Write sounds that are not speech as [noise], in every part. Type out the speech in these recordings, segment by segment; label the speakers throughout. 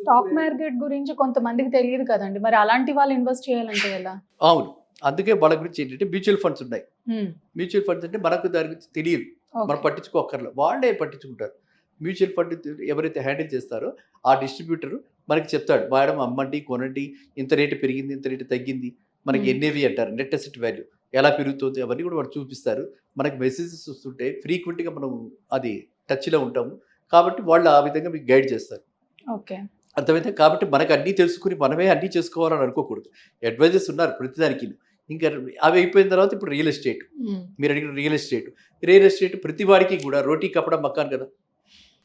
Speaker 1: Stock market గురించి కొంతమందికి తెలియదు కదండి. మరి అలాంటి వాళ్ళు ఇన్వెస్ట్ చేయాలంటే ఎలా?
Speaker 2: అవును. అందుకే వాళ్ళ గురించి ఏంటంటే మ్యూచువల్ ఫండ్స్ ఉన్నాయి. మ్యూచువల్ ఫండ్స్ అంటే మనకు దాని గురించి తెలియదు. మనం. పట్టించుకోకర్లేదు వాళ్ళే పట్టించుకుంటారు. మ్యూచువల్ ఫండ్ ఎవరైతే హ్యాండిల్ చేస్తారో ఆ డిస్ట్రిబ్యూటర్ మనకి చెప్తాడు మేడం అమ్మండి కొనండి ఇంత రేటు పెరిగింది ఇంత రేటు తగ్గింది. మనకి. ఎన్ఏవి అంటారు నెట్ అసెట్ వాల్యూ ఎలా పెరుగుతుంది అవన్నీ కూడా వాళ్ళు చూపిస్తారు. మనకి మెసేజెస్ వస్తుంటే ఫ్రీక్వెంట్గా మనం అది టచ్లో ఉంటాము. కాబట్టి వాళ్ళు ఆ విధంగా మీకు గైడ్ చేస్తారు.
Speaker 1: ఓకే
Speaker 2: అర్థమైతే కాబట్టి మనకు అన్నీ తెలుసుకుని మనమే అన్నీ చేసుకోవాలని అనుకోకూడదు. అడ్వైజర్స్ ఉన్నారు ప్రతిదానికి ఇంకా అవి అయిపోయిన తర్వాత ఇప్పుడు రియల్ ఎస్టేట్. మీరు అడిగిన రియల్ ఎస్టేట్ రియల్ ఎస్టేట్ ప్రతి వాడికి కూడా రోటీ కపడా మక్కాను కదా.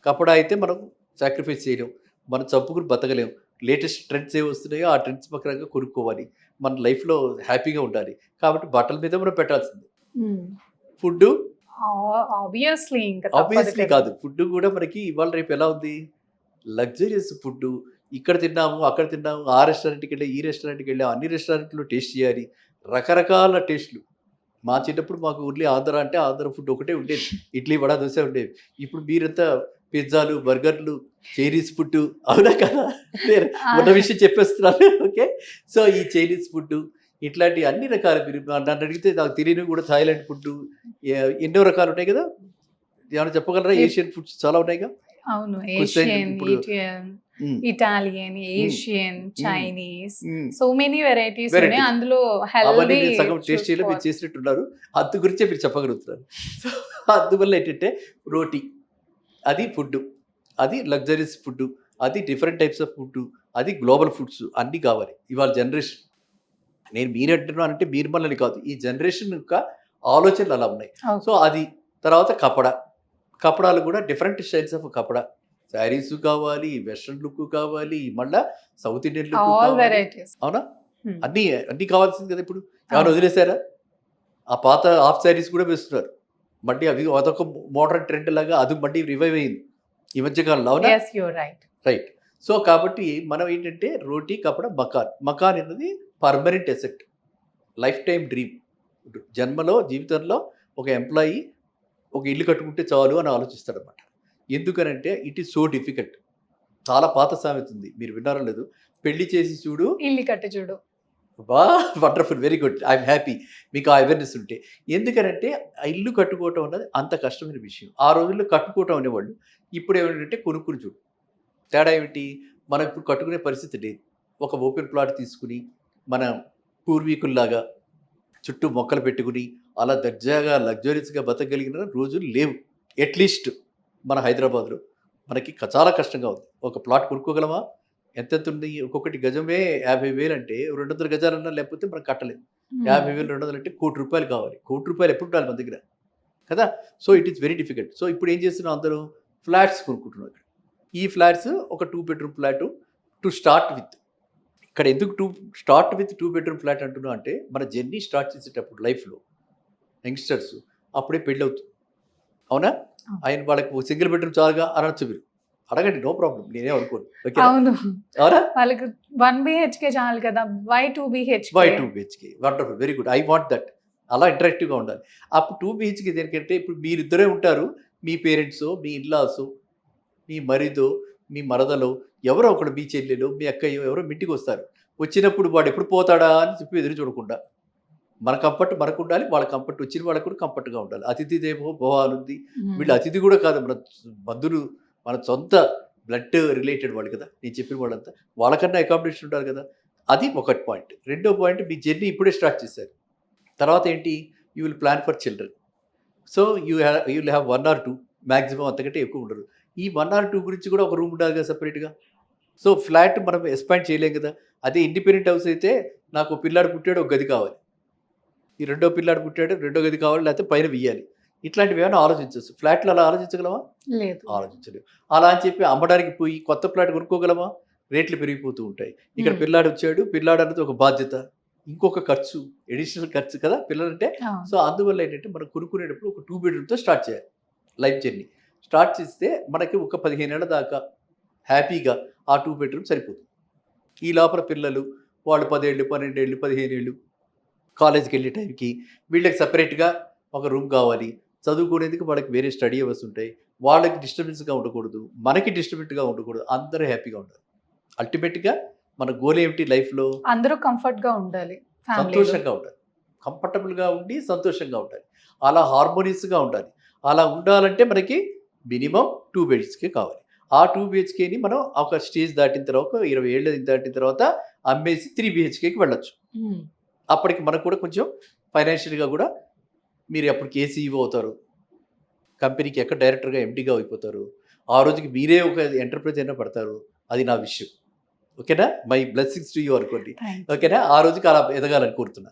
Speaker 2: కపడా అయితే మనం సాక్రిఫైస్ చేయలేం. మనం చంపుకుని బతకలేం. లేటెస్ట్ ట్రెండ్స్ ఏ వస్తున్నాయో ఆ ట్రెండ్స్ ప్రకారంగా కొనుక్కోవాలి. మన లైఫ్లో హ్యాపీగా ఉండాలి. కాబట్టి బట్టల మీద మనం పెట్టాల్సింది. ఫుడ్
Speaker 1: ఆబ్వియస్లీ ఇంకా
Speaker 2: ఆబ్వియస్లీ
Speaker 1: తప్పదు కదా.
Speaker 2: కాదు. ఫుడ్ కూడా మనకి ఇవాళ రేపు ఎలా ఉంది? లగ్జరియస్ ఫుడ్ ఇక్కడ తిన్నాము అక్కడ తిన్నాము ఆ రెస్టారెంట్కి వెళ్ళి ఈ రెస్టారెంట్కి వెళ్ళి అన్ని రెస్టారెంట్లో టేస్ట్ చేయాలి. రకరకాల టేస్ట్లు. మా చిన్నప్పుడు మాకు ఓన్లీ ఆంధ్ర అంటే ఆంధ్ర ఫుడ్ ఒకటే ఉండేది. ఇడ్లీ వడ దోశ ఉండేది ఇప్పుడు మీరంతా పిజ్జాలు బర్గర్లు చైనీస్ ఫుడ్ అవునా కదా? నేను ఉన్న విషయం చెప్పేస్తున్నాను. ఓకే? సో ఈ చైనీస్ ఫుడ్ ఇట్లాంటి అన్ని రకాలు మీరు నన్ను అడిగితే నాకు తెలియని కూడా థాయిలాండ్ ఫుడ్ ఎన్నో రకాలు ఉన్నాయి కదా? ఏమైనా చెప్పగలరా? ఏషియన్ ఫుడ్స్ చాలా ఉన్నాయిగా?
Speaker 1: అవును. Asian Italian Asian Chinese. So many varieties. ఉన్నాయి. అందులో హెల్దీ
Speaker 2: సగం టేస్ట్ చేయలేదు మీరు చేసినట్టున్నారు. అందు గురించే మీరు చెప్పగలుగుతున్నారు. సో [laughs] అందువల్ల ఏంటంటే రోటీ అది ఫుడ్ అది లగ్జరీస్ ఫుడ్ అది డిఫరెంట్ టైప్స్ ఆఫ్ ఫుడ్ అది గ్లోబల్ ఫుడ్స్ అన్నీ కావాలి. ఇవాళ జనరేషన్ నేను మీరు అంటున్నాను అంటే మీరు మనల్ని కాదు. ఈ జనరేషన్ యొక్క ఆలోచనలు అలా ఉన్నాయి. సో అది తర్వాత కపడ. కపడాలు కూడా డిఫరెంట్ స్టైల్స్ ఆఫ్ కపడ. శారీస్ కావాలి వెస్ట్రన్ లుక్ కావాలి మళ్ళా సౌత్ ఇండియన్ లుక్ అవునా? అన్నీ అన్నీ కావాల్సింది కదా ఇప్పుడు.
Speaker 1: అవును.
Speaker 2: వదిలేశారా? ఆ పాత హాఫ్ శారీస్ కూడా వేస్తున్నారు. మళ్ళీ అవి అదొక మోడర్న్ ట్రెండ్ లాగా అది మళ్ళీ రివైవ్ అయింది. ఈ మధ్యకాలంలో అవునా?
Speaker 1: Yes you're right
Speaker 2: right so కాబట్టి మనం ఏంటంటే రోటీ కపడ మకాన్. మకాన్ అనేది permanent asset lifetime dream జన్మలో జీవితంలో ఒక ఎంప్లాయీ ఒక ఇల్లు కట్టుకుంటే చాలు అని ఆలోచిస్తాడు అనమాట ఎందుకనంటే ఇట్ ఈస్ సో డిఫికల్ట్. చాలా పాత సామెత ఉంది. మీరు విన్నారో లేదు పెళ్ళి చేసి చూడు.
Speaker 1: ఇల్లు కట్టి చూడు.
Speaker 2: బా wonderful very good I'm happy మీకు ఆ అవేర్నెస్ ఉంటే. ఎందుకనంటే ఆ ఇల్లు కట్టుకోవటం అన్నది అంత కష్టమైన విషయం. ఆ రోజుల్లో కట్టుకోవటం అనేవాళ్ళు ఇప్పుడు ఏమిటంటే కొనుక్కుని చూడు. తేడా ఏమిటి? మనం ఇప్పుడు కట్టుకునే పరిస్థితి లేదు. ఒక ఓపెన్ ప్లాట్ తీసుకుని మన పూర్వీకుల్లాగా చుట్టూ మొక్కలు పెట్టుకుని అలా దర్జాగా లగ్జరీస్గా బతకగలిగిన రోజులు లేవు. అట్లీస్ట్ మన హైదరాబాద్లో. మనకి చాలా కష్టంగా ఉంది. ఒక ప్లాట్ కొనుక్కోగలమా? ఎంతెంత ఉంది? ఒక్కొక్కటి గజమే యాభై వేలు అంటే రెండు వందల గజాలన్నా లేకపోతే మనం కట్టలేము యాభై వేలు రెండు వందలు అంటే కోటి రూపాయలు కావాలి. కోటి రూపాయలు ఎప్పుడు ఉండాలి మన దగ్గర? కదా? So it is very difficult. So ఇప్పుడు ఏం చేస్తున్నాం అందరూ? ఫ్లాట్స్ కొనుక్కుంటున్నాం ఇక్కడ. ఈ ఫ్లాట్స్ ఒక two bedroom flat to start with. ఇక్కడ ఎందుకు to start with two bedroom flat అంటున్నాం అంటే మన జర్నీ స్టార్ట్ చేసేటప్పుడు లైఫ్లో యంగ్స్టర్స్ అప్పుడే పెళ్ళి అవుతుంది అవునా. ఆయన వాళ్ళకి సింగిల్ బెడ్రూమ్ చాలుగా అనొచ్చు మీరు. అడగండి నో ప్రాబ్లం నేనే అనుకోను. ఓకే
Speaker 1: అవును.
Speaker 2: అవునా?
Speaker 1: వాళ్ళకి వన్ బిహెచ్కే చాలు కదా why two BHK?
Speaker 2: Why two BHK wonderful very good. I want that. అలా ఇంటరాక్టివ్గా ఉండాలి. అప్పుడు టూ బిహెచ్కే దేనికంటే ఇప్పుడు మీరిద్దరే ఉంటారు మీ పేరెంట్స్ మీ ఇల్లాస్ మీ మరిదో మీ మరదలో ఎవరో ఒకడు మీ చెల్లెలు మీ అక్కయ్యో ఎవరో ఇంటికి వస్తారు. వచ్చినప్పుడు వాడు ఎప్పుడు పోతాడా అని చెప్పి ఎదురు చూడకుండా. మన కంఫర్ట్ మనకు ఉండాలి వాళ్ళ కంఫర్ట్ వచ్చిన వాళ్ళకు కూడా కంఫర్ట్గా ఉండాలి. అతిథి దేవో అనుంది వీళ్ళు అతిథి కూడా కాదు మన బంధువులు మన సొంత బ్లడ్ రిలేటెడ్ వాళ్ళు కదా. నేను చెప్పిన వాళ్ళంతా. వాళ్ళకన్నా అకామిడేషన్ ఉండాలి కదా. అది ఒకటి పాయింట్. రెండో పాయింట్ మీ జర్నీ ఇప్పుడే స్టార్ట్ చేశారు. తర్వాత ఏంటి? You will plan for children. So you have you will have one or two. Maximum అంతకంటే ఎక్కువ ఉండరు. ఈ వన్ ఆర్ టూ గురించి కూడా ఒక రూమ్ ఉండాలి కదా సపరేట్గా. సో ఫ్లాట్ మనం ఎక్స్పాండ్ చేయలేం కదా. అదే ఇండిపెండెంట్ హౌస్ అయితే నాకు పిల్లాడు పుట్టాడు ఒక గది కావాలి. ఈ రెండో పిల్లాడు పుట్టాడు రెండో గది కావాలి లేకపోతే పైన వెయ్యాలి. ఇట్లాంటివి ఏమైనా ఆలోచించవచ్చు ఫ్లాట్లు అలా ఆలోచించగలమా
Speaker 1: లేదు.
Speaker 2: ఆలోచించలేవు అలా అని చెప్పి అమ్మడానికి పోయి కొత్త ప్లాట్ కొనుక్కోగలమా? రేట్లు పెరిగిపోతూ ఉంటాయి. ఇక్కడ. పిల్లాడు వచ్చాడు. పిల్లాడు అనేది ఒక బాధ్యత ఇంకొక ఖర్చు ఎడిషనల్ ఖర్చు కదా పిల్లలంటే. సో అందువల్ల ఏంటంటే మనం కొనుక్కునేటప్పుడు ఒక టూ బెడ్రూమ్తో స్టార్ట్ చేయాలి. లైఫ్ జర్నీ స్టార్ట్ చేస్తే మనకి ఒక పదిహేను ఏళ్ళ దాకా హ్యాపీగా ఆ టూ బెడ్రూమ్ సరిపోతుంది. ఈ లోపల పిల్లలు వాళ్ళు పదేళ్ళు పన్నెండేళ్ళు పదిహేను ఏళ్ళు కాలేజ్కి వెళ్ళే టైంకి వీళ్ళకి సపరేట్గా ఒక రూమ్ కావాలి. చదువుకునేందుకు వాళ్ళకి వేరే స్టడీ అవర్స్ ఉంటాయి. వాళ్ళకి డిస్టర్బెన్స్గా ఉండకూడదు. మనకి డిస్టర్బెంట్గా ఉండకూడదు. అందరూ హ్యాపీగా ఉండాలి. అల్టిమేట్గా మన గోల్ ఏమిటి లైఫ్లో?
Speaker 1: అందరూ కంఫర్ట్గా ఉండాలి
Speaker 2: సంతోషంగా ఉండాలి. కంఫర్టబుల్గా ఉండి సంతోషంగా ఉండాలి. అలా హార్మోనియస్గా ఉండాలి. అలా ఉండాలంటే మనకి మినిమం టూ బిహెచ్కే కావాలి. ఆ టూ బిహెచ్కేని మనం ఒక స్టేజ్ దాటిన తర్వాత ఇరవై ఏళ్ళు దాటిన తర్వాత అమ్మేసి త్రీ బిహెచ్కేకి వెళ్ళొచ్చు. అప్పటికి మనకు కూడా కొంచెం ఫైనాన్షియల్గా కూడా మీరు అప్పటికి ఏసీఈఓ అవుతారు? కంపెనీకి ఎక్కడ డైరెక్టర్గా ఎండీగా అయిపోతారు? ఆ రోజుకి మీరే ఒక ఎంటర్ప్రైజ్ అయినా పడతారు. అది నా విషయం. ఓకేనా? మై బ్లెస్సింగ్స్ టు యూ అనుకోండి. ఓకేనా? ఆ రోజుకి అలా ఎదగాలని కోరుతున్నా.